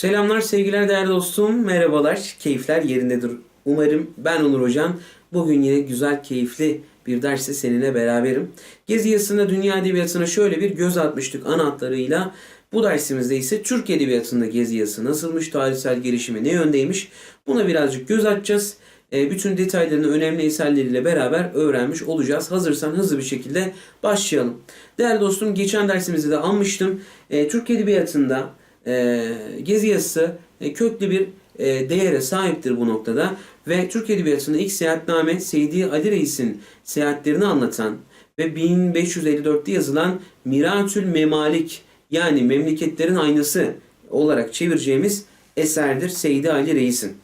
Selamlar sevgiler değerli dostum. Merhabalar. Keyifler yerindedir. Umarım ben Onur Hocam. Bugün yine güzel, keyifli bir derste seninle beraberim. Gezi yazısında dünya edebiyatına şöyle bir göz atmıştık ana hatlarıyla. Bu dersimizde ise Türk Edebiyatı'nda gezi yazısı nasılmış, tarihsel gelişimi ne yöndeymiş buna birazcık göz atacağız. E, bütün detaylarını önemli eserleriyle beraber öğrenmiş olacağız. Hazırsan hızlı bir şekilde başlayalım. Değerli dostum geçen dersimizde de anmıştım. E, Türk Edebiyatı'nda e, gezi yazısı e, köklü bir e, değere sahiptir bu noktada. Ve Türk Edebiyatı'nda ilk seyahatname Seydi Ali Reis'in seyahatlerini anlatan ve 1554'te yazılan Miratül Memalik yani memleketlerin aynası olarak çevireceğimiz eserdir Seydi Ali Reis'in.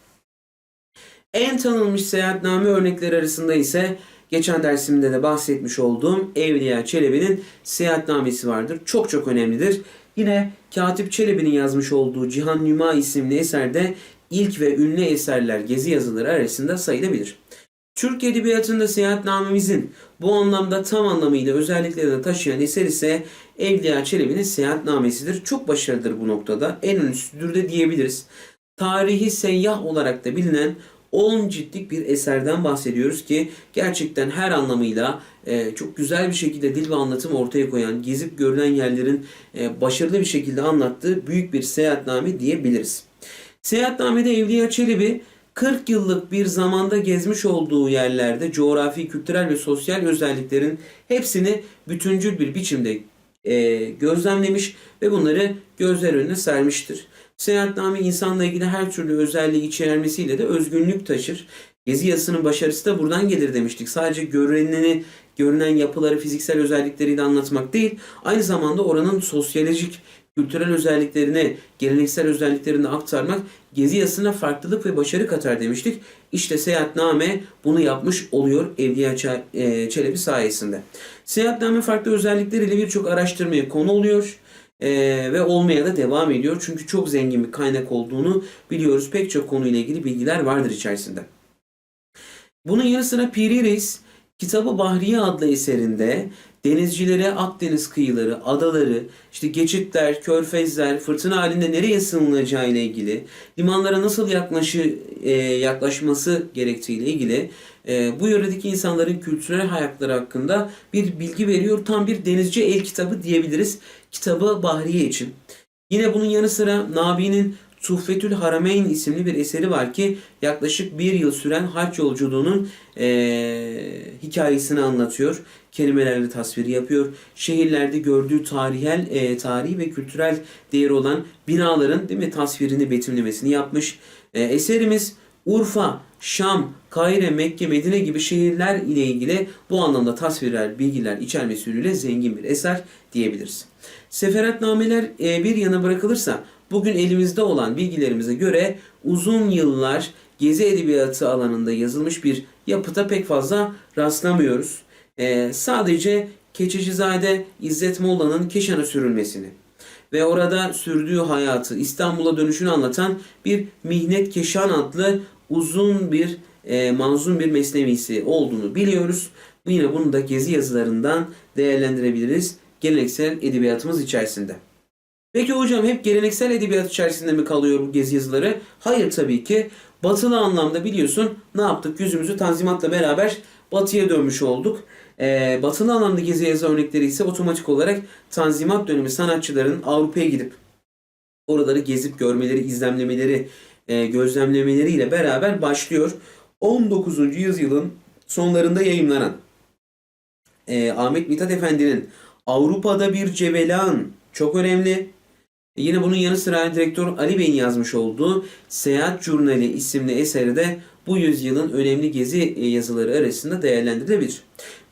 En tanınmış seyahatname örnekleri arasında ise geçen dersimde de bahsetmiş olduğum Evliya Çelebi'nin seyahatnamesi vardır. Çok çok önemlidir. Yine Katip Çelebi'nin yazmış olduğu Cihan Nüma isimli eserde ilk ve ünlü eserler gezi yazıları arasında sayılabilir. Türk Edebiyatı'nda seyahatnamemizin bu anlamda tam anlamıyla özelliklerini taşıyan eser ise Evliya Çelebi'nin seyahatnamesidir. Çok başarılıdır bu noktada. En ünlüsüdür de diyebiliriz. Tarihi seyyah olarak da bilinen 10 ciltlik bir eserden bahsediyoruz ki gerçekten her anlamıyla e, çok güzel bir şekilde dil ve anlatım ortaya koyan, gezip görülen yerlerin e, başarılı bir şekilde anlattığı büyük bir seyahatname diyebiliriz. Seyahatnamede Evliya Çelebi 40 yıllık bir zamanda gezmiş olduğu yerlerde coğrafi, kültürel ve sosyal özelliklerin hepsini bütüncül bir biçimde e, gözlemlemiş ve bunları gözler önüne sermiştir. Seyahatname insanla ilgili her türlü özelliği içermesiyle de özgünlük taşır. Gezi yazısının başarısı da buradan gelir demiştik. Sadece görüneni, görünen yapıları, fiziksel özellikleriyle anlatmak değil, aynı zamanda oranın sosyolojik, kültürel özelliklerini, geleneksel özelliklerini aktarmak gezi yazısına farklılık ve başarı katar demiştik. İşte Seyahatname bunu yapmış oluyor Evliya e, Çelebi sayesinde. Seyahatname farklı özellikleriyle birçok araştırmaya konu oluyor. Ee, ve olmaya da devam ediyor. Çünkü çok zengin bir kaynak olduğunu biliyoruz. Pek çok konuyla ilgili bilgiler vardır içerisinde. Bunun yanı sıra Piri Reis Kitabı Bahriye adlı eserinde denizcilere Akdeniz kıyıları, adaları, işte geçitler, körfezler, fırtına halinde nereye sığınacağı ile ilgili, limanlara nasıl yaklaşı, e, yaklaşması gerektiği ile ilgili e, bu yöredeki insanların kültürel hayatları hakkında bir bilgi veriyor. Tam bir denizci el kitabı diyebiliriz kitabı Bahriye için. Yine bunun yanı sıra Nabi'nin Tuhfetül Harameyn isimli bir eseri var ki yaklaşık bir yıl süren hac yolculuğunun e, hikayesini anlatıyor. Kelimelerle tasviri yapıyor. Şehirlerde gördüğü tarihel, e, tarihi ve kültürel değeri olan binaların değil mi tasvirini, betimlemesini yapmış. E, eserimiz Urfa, Şam, Kahire, Mekke, Medine gibi şehirler ile ilgili bu anlamda tasvirler, bilgiler içermesi yönüyle zengin bir eser diyebiliriz. Seferatnameler e, bir yana bırakılırsa bugün elimizde olan bilgilerimize göre uzun yıllar gezi edebiyatı alanında yazılmış bir yapıta pek fazla rastlamıyoruz. Ee, sadece Keçicizade İzzet Molla'nın Keşan'a sürülmesini ve orada sürdüğü hayatı İstanbul'a dönüşünü anlatan bir Mihnet Keşan adlı uzun bir e, manzum bir mesnevisi olduğunu biliyoruz. Yine bunu da gezi yazılarından değerlendirebiliriz geleneksel edebiyatımız içerisinde. Peki hocam hep geleneksel edebiyat içerisinde mi kalıyor bu gezi yazıları? Hayır tabii ki. Batılı anlamda biliyorsun ne yaptık? Yüzümüzü tanzimatla beraber batıya dönmüş olduk. Ee, batılı anlamda gezi yazı örnekleri ise otomatik olarak tanzimat dönemi sanatçıların Avrupa'ya gidip oraları gezip görmeleri, izlemlemeleri, e, gözlemlemeleriyle beraber başlıyor. 19. yüzyılın sonlarında yayınlanan e, Ahmet Mithat Efendi'nin Avrupa'da bir cevelan çok önemli. E yine bunun yanı sıra direktör Ali Bey'in yazmış olduğu Seyahat Jurnali isimli eseri de bu yüzyılın önemli gezi e, yazıları arasında değerlendirilebilir.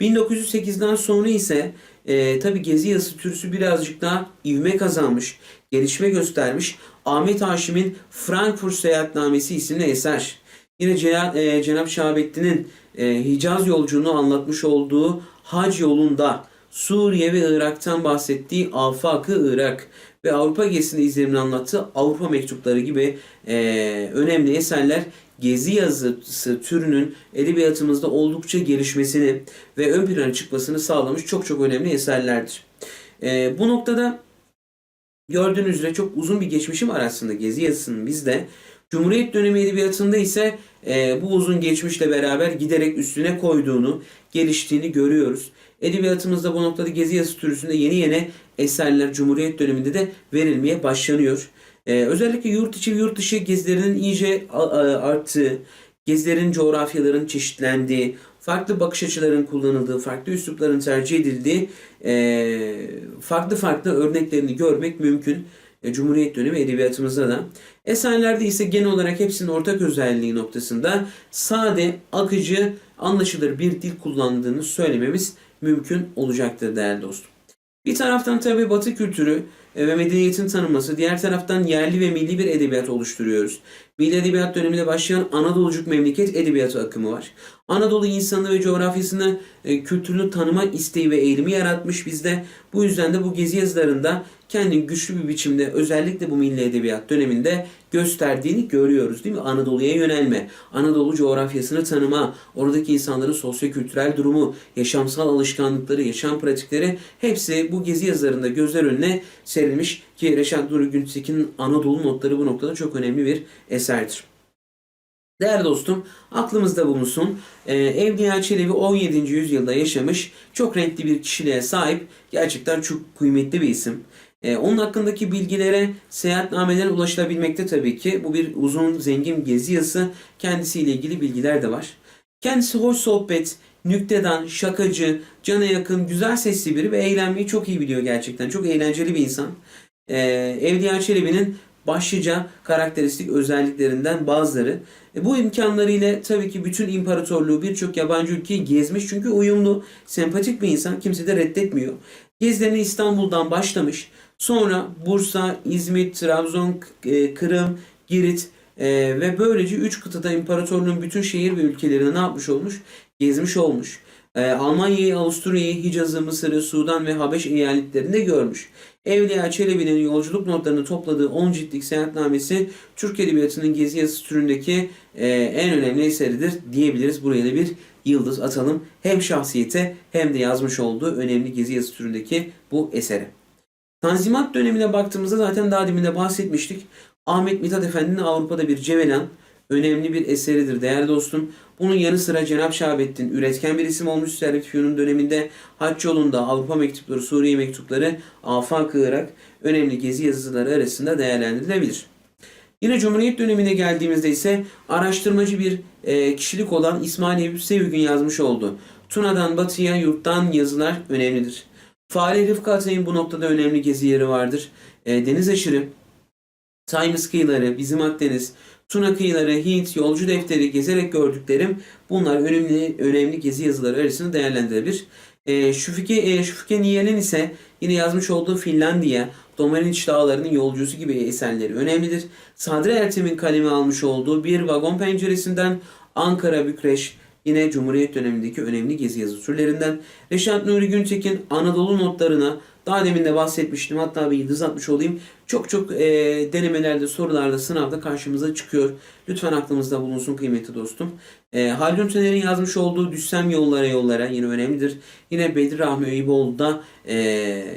1908'den sonra ise e, tabi gezi yazısı türüsü birazcık daha ivme kazanmış, gelişme göstermiş. Ahmet Haşim'in Frankfurt Seyahatnamesi isimli eser. Yine e, Cenab Şahabettin'in e, Hicaz yolculuğunu anlatmış olduğu Hac yolunda Suriye ve Irak'tan bahsettiği Afakı Irak ve Avrupa gezisinde izlenimini anlattığı Avrupa mektupları gibi e, önemli eserler gezi yazısı türünün edebiyatımızda oldukça gelişmesini ve ön plana çıkmasını sağlamış çok çok önemli eserlerdir. Bu noktada Gördüğünüz üzere çok uzun bir geçmişi var aslında Gezi yazısının bizde. Cumhuriyet dönemi edebiyatında ise e, bu uzun geçmişle beraber giderek üstüne koyduğunu, geliştiğini görüyoruz. Edebiyatımızda bu noktada Gezi yazısı türüsünde yeni yeni eserler Cumhuriyet döneminde de verilmeye başlanıyor. E, özellikle yurt içi yurt dışı gezilerinin iyice arttığı, gezilerin coğrafyaların çeşitlendiği, farklı bakış açıların kullanıldığı, farklı üslupların tercih edildiği e, farklı farklı örneklerini görmek mümkün. E, Cumhuriyet dönemi edebiyatımızda da. Eserlerde ise genel olarak hepsinin ortak özelliği noktasında sade, akıcı, anlaşılır bir dil kullandığını söylememiz mümkün olacaktır değerli dostum. Bir taraftan tabii Batı kültürü e, ve medeniyetin tanınması, diğer taraftan yerli ve milli bir edebiyat oluşturuyoruz. Milli Edebiyat döneminde başlayan Anadolucuk memleket edebiyatı akımı var. Anadolu insanı ve coğrafyasını, e, kültürünü tanıma isteği ve eğilimi yaratmış bizde. Bu yüzden de bu gezi yazılarında kendini güçlü bir biçimde özellikle bu milli edebiyat döneminde gösterdiğini görüyoruz değil mi? Anadolu'ya yönelme, Anadolu coğrafyasını tanıma, oradaki insanların sosyo-kültürel durumu, yaşamsal alışkanlıkları, yaşam pratikleri hepsi bu gezi yazılarında gözler önüne serilmiş ki Reşat Nuri Güntekin'in Anadolu notları bu noktada çok önemli bir eserdir. Değerli dostum, aklımızda bulunsun. Ee, Evliya Çelebi 17. yüzyılda yaşamış, çok renkli bir kişiliğe sahip, gerçekten çok kıymetli bir isim. Ee, onun hakkındaki bilgilere, seyahatnamelere ulaşılabilmekte tabii ki. Bu bir uzun, zengin gezi yazısı. Kendisiyle ilgili bilgiler de var. Kendisi hoş sohbet, nüktedan, şakacı, cana yakın, güzel sesli biri ve eğlenmeyi çok iyi biliyor gerçekten. Çok eğlenceli bir insan. Ee, Evliya Çelebi'nin başlıca karakteristik özelliklerinden bazıları. E, bu imkanlarıyla tabii ki bütün imparatorluğu birçok yabancı ülkeyi gezmiş çünkü uyumlu, sempatik bir insan kimse de reddetmiyor. Gezilerini İstanbul'dan başlamış. Sonra Bursa, İzmit, Trabzon, e, Kırım, Girit e, ve böylece 3 kıtada imparatorluğun bütün şehir ve ülkelerini ne yapmış olmuş? Gezmiş olmuş. E, Almanya'yı, Avusturya'yı, Hicaz'ı, Mısır'ı, Sudan ve Habeş eyaletlerinde görmüş. Evliya Çelebi'nin yolculuk notlarını topladığı 10 ciltlik seyahatnamesi Türk Edebiyatı'nın gezi yazısı türündeki e, en önemli eseridir diyebiliriz. Buraya da bir yıldız atalım. Hem şahsiyete hem de yazmış olduğu önemli gezi yazısı türündeki bu esere. Tanzimat dönemine baktığımızda zaten daha demin de bahsetmiştik. Ahmet Mithat Efendi'nin Avrupa'da bir Cevelan önemli bir eseridir değerli dostum. Bunun yanı sıra Cenab Şahabettin üretken bir isim olmuş Servet döneminde Haç yolunda Avrupa mektupları, Suriye mektupları, Afak Irak önemli gezi yazıları arasında değerlendirilebilir. Yine Cumhuriyet dönemine geldiğimizde ise araştırmacı bir e, kişilik olan İsmail Eyüp Sevgün yazmış oldu. Tuna'dan batıya yurttan yazılar önemlidir. Fahri Rıfkı Atay'ın bu noktada önemli gezi yeri vardır. E, deniz aşırı, Times kıyıları, bizim Akdeniz, Tuna kıyıları, Hint, yolcu defteri gezerek gördüklerim bunlar önemli önemli gezi yazıları arasında değerlendirilebilir. E, Şufike, e, Şufike Niyel'in ise yine yazmış olduğu Finlandiya, Domaniç Dağları'nın yolcusu gibi eserleri önemlidir. Sadri Ertem'in kaleme almış olduğu bir vagon penceresinden Ankara, Bükreş, yine Cumhuriyet dönemindeki önemli gezi yazı türlerinden. Reşat Nuri Güntekin Anadolu notlarına daha demin de bahsetmiştim hatta bir yıldız atmış olayım. Çok çok e, denemelerde, sorularda, sınavda karşımıza çıkıyor. Lütfen aklımızda bulunsun kıymetli dostum. E, Haldun Taner'in yazmış olduğu Düşsem Yollara Yollara yine önemlidir. Yine Bedir Rahmi Eyüboğlu da e,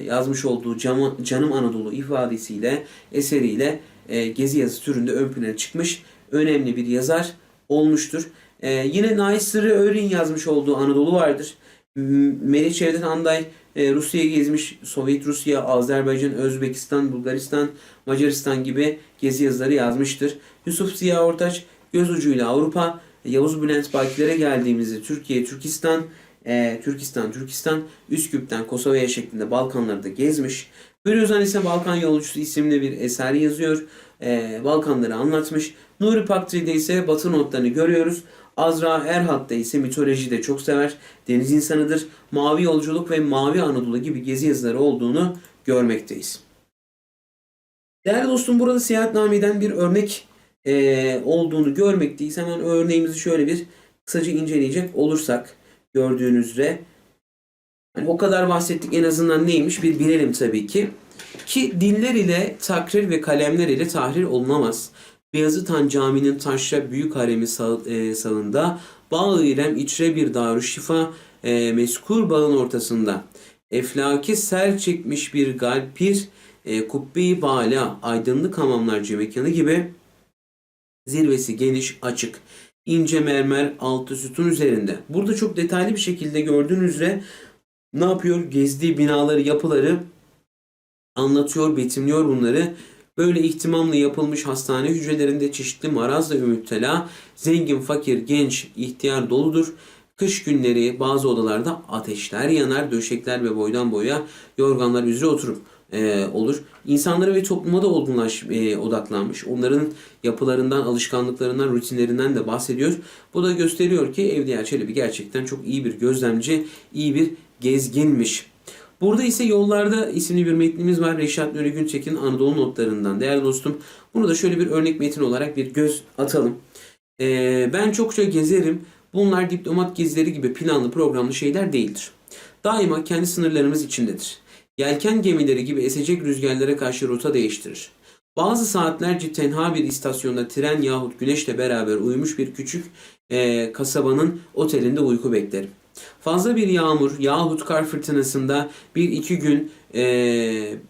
yazmış olduğu Cam- Canım Anadolu ifadesiyle, eseriyle e, gezi yazı türünde ön plana çıkmış önemli bir yazar olmuştur. E, yine Nail Sırrı Örün yazmış olduğu Anadolu vardır. Melih Cevdet Anday e, Rusya'yı gezmiş. Sovyet Rusya, Azerbaycan, Özbekistan, Bulgaristan, Macaristan gibi gezi yazıları yazmıştır. Yusuf Ziya Ortaç göz ucuyla Avrupa, Yavuz Bülent Bakilere geldiğimizde Türkiye, Türkistan, e, Türkistan, Türkistan, Üsküp'ten Kosova'ya şeklinde Balkanları da gezmiş. Firuzan ise Balkan Yolcusu isimli bir eser yazıyor. E, Balkanları anlatmış. Nuri Paktri'de ise Batı notlarını görüyoruz. Azra Erhat da ise mitoloji de çok sever. Deniz insanıdır. Mavi Yolculuk ve Mavi Anadolu gibi gezi yazıları olduğunu görmekteyiz. Değerli dostum burada seyahatnameden bir örnek e, olduğunu görmekteyiz. Hemen örneğimizi şöyle bir kısaca inceleyecek olursak gördüğünüz üzere hani o kadar bahsettik en azından neymiş bir bilelim tabii ki. Ki diller ile takrir ve kalemler ile tahrir olunamaz. Beyazıt Han Camii'nin taşra büyük haremi sağ, e, sağında Bağ İrem içre bir darüşşifa e, meskur bağın ortasında eflaki sel çekmiş bir galpir e, Kubbe-i Bala, aydınlık hamamlarcı mekanı gibi zirvesi geniş, açık, ince mermer altı sütun üzerinde. Burada çok detaylı bir şekilde gördüğünüz üzere ne yapıyor? Gezdiği binaları, yapıları anlatıyor, betimliyor bunları. Böyle ihtimamla yapılmış hastane hücrelerinde çeşitli marazla müptela, zengin, fakir, genç, ihtiyar doludur. Kış günleri bazı odalarda ateşler yanar, döşekler ve boydan boya yorganlar üzere oturup e, olur. İnsanlara ve topluma da olgunlaş, e, odaklanmış. Onların yapılarından, alışkanlıklarından, rutinlerinden de bahsediyor. Bu da gösteriyor ki Evliya Çelebi gerçekten çok iyi bir gözlemci, iyi bir gezginmiş. Burada ise Yollarda isimli bir metnimiz var. Reşat Nuri Güntekin Anadolu notlarından. Değerli dostum bunu da şöyle bir örnek metin olarak bir göz atalım. Ee, ben çokça gezerim. Bunlar diplomat gezileri gibi planlı programlı şeyler değildir. Daima kendi sınırlarımız içindedir. Yelken gemileri gibi esecek rüzgarlara karşı rota değiştirir. Bazı saatlerce tenha bir istasyonda tren yahut güneşle beraber uyumuş bir küçük e, kasabanın otelinde uyku beklerim. Fazla bir yağmur yahut kar fırtınasında bir iki gün e,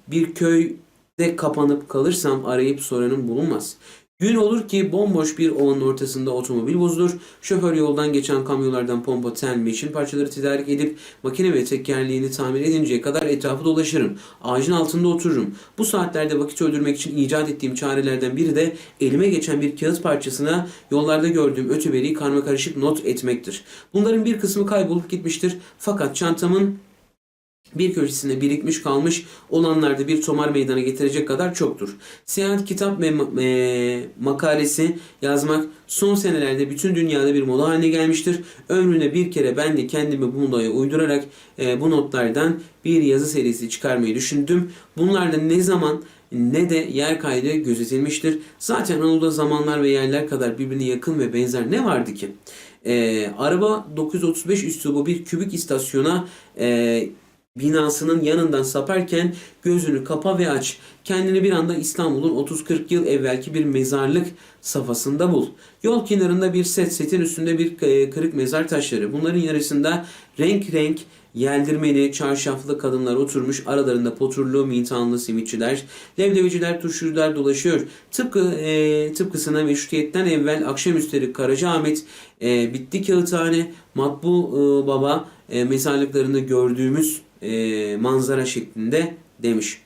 bir köyde kapanıp kalırsam arayıp soranım bulunmaz. Gün olur ki bomboş bir ovanın ortasında otomobil bozulur. Şoför yoldan geçen kamyonlardan pompa, tel, meşin parçaları tedarik edip makine ve tekerleğini tamir edinceye kadar etrafı dolaşırım. Ağacın altında otururum. Bu saatlerde vakit öldürmek için icat ettiğim çarelerden biri de elime geçen bir kağıt parçasına yollarda gördüğüm öteberiyi karma karışık not etmektir. Bunların bir kısmı kaybolup gitmiştir. Fakat çantamın bir köşesinde birikmiş kalmış olanlarda bir tomar meydana getirecek kadar çoktur. Seyahat kitap ve e, makalesi yazmak son senelerde bütün dünyada bir moda haline gelmiştir. Ömrüne bir kere ben de kendimi bu modaya uydurarak e, bu notlardan bir yazı serisi çıkarmayı düşündüm. Bunlarda ne zaman ne de yer kaydı gözetilmiştir. Zaten Anadolu'da zamanlar ve yerler kadar birbirine yakın ve benzer ne vardı ki? E, araba 935 üslubu bir kübik istasyona e, binasının yanından saparken gözünü kapa ve aç. Kendini bir anda İstanbul'un 30-40 yıl evvelki bir mezarlık safhasında bul. Yol kenarında bir set, setin üstünde bir e, kırık mezar taşları. Bunların yarısında renk renk yeldirmeli, çarşaflı kadınlar oturmuş. Aralarında poturlu, mintanlı simitçiler, leblebiciler, turşucular dolaşıyor. Tıpkı e, tıpkısına meşrutiyetten evvel akşamüstleri Karacaahmet, e, Bitti Kağıthane, Matbu e, Baba e, mezarlıklarını gördüğümüz e, manzara şeklinde demiş.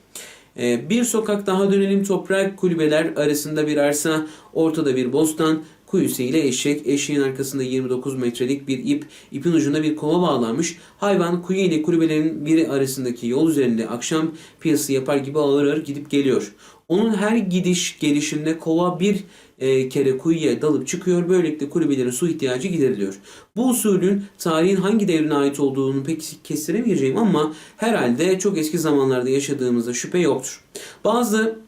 E, bir sokak daha dönelim toprak kulübeler arasında bir arsa, ortada bir bostan, kuyusu ile eşek, eşeğin arkasında 29 metrelik bir ip, ipin ucunda bir kova bağlanmış. Hayvan kuyu ile kulübelerin biri arasındaki yol üzerinde akşam piyası yapar gibi ağır ağır gidip geliyor. Onun her gidiş gelişinde kova bir e, kere kuyuya dalıp çıkıyor. Böylelikle kulübelerin su ihtiyacı gideriliyor. Bu usulün tarihin hangi devrine ait olduğunu pek kestiremeyeceğim ama herhalde çok eski zamanlarda yaşadığımızda şüphe yoktur. Bazı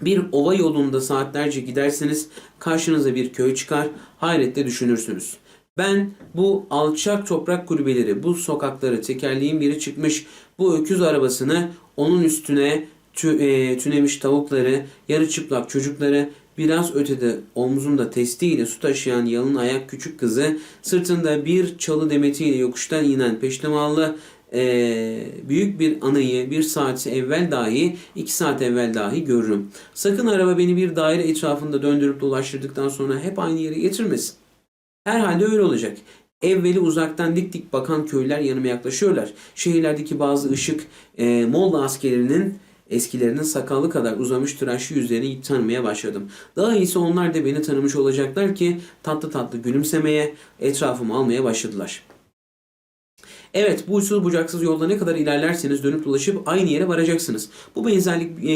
bir ova yolunda saatlerce giderseniz karşınıza bir köy çıkar, hayretle düşünürsünüz. Ben bu alçak toprak kulübeleri, bu sokakları tekerleğin biri çıkmış, bu öküz arabasını onun üstüne tü, e, tünemiş tavukları, yarı çıplak çocukları, biraz ötede omzunda testiyle su taşıyan yalın ayak küçük kızı, sırtında bir çalı demetiyle yokuştan inen peştemallı e, büyük bir anayı bir saat evvel dahi iki saat evvel dahi görürüm. Sakın araba beni bir daire etrafında döndürüp dolaştırdıktan sonra hep aynı yere getirmesin. Herhalde öyle olacak. Evveli uzaktan dik dik bakan köyler yanıma yaklaşıyorlar. Şehirlerdeki bazı ışık e, Molla askerlerinin eskilerinin sakallı kadar uzamış tıraşlı yüzlerini tanımaya başladım. Daha iyisi onlar da beni tanımış olacaklar ki tatlı tatlı gülümsemeye, etrafımı almaya başladılar. Evet bu uçsuz bucaksız yolda ne kadar ilerlerseniz dönüp dolaşıp aynı yere varacaksınız. Bu benzerlik e,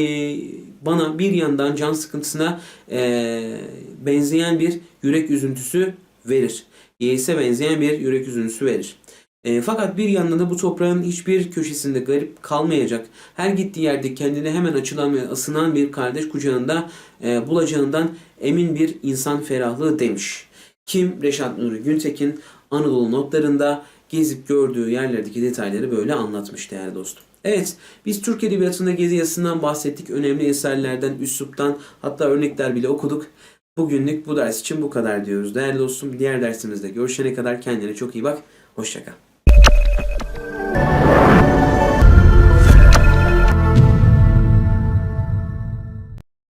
bana bir yandan can sıkıntısına e, benzeyen bir yürek üzüntüsü verir. Yeğse benzeyen bir yürek üzüntüsü verir. E, fakat bir yandan da bu toprağın hiçbir köşesinde garip kalmayacak. Her gittiği yerde kendine hemen açılan ve ısınan bir kardeş kucağında e, bulacağından emin bir insan ferahlığı demiş. Kim Reşat Nuri Güntekin Anadolu notlarında gezip gördüğü yerlerdeki detayları böyle anlatmış değerli dostum. Evet, biz Türk Edebiyatı'nda gezi yazısından bahsettik. Önemli eserlerden, üsluptan hatta örnekler bile okuduk. Bugünlük bu ders için bu kadar diyoruz. Değerli dostum, diğer dersimizde görüşene kadar kendine çok iyi bak. Hoşçakal.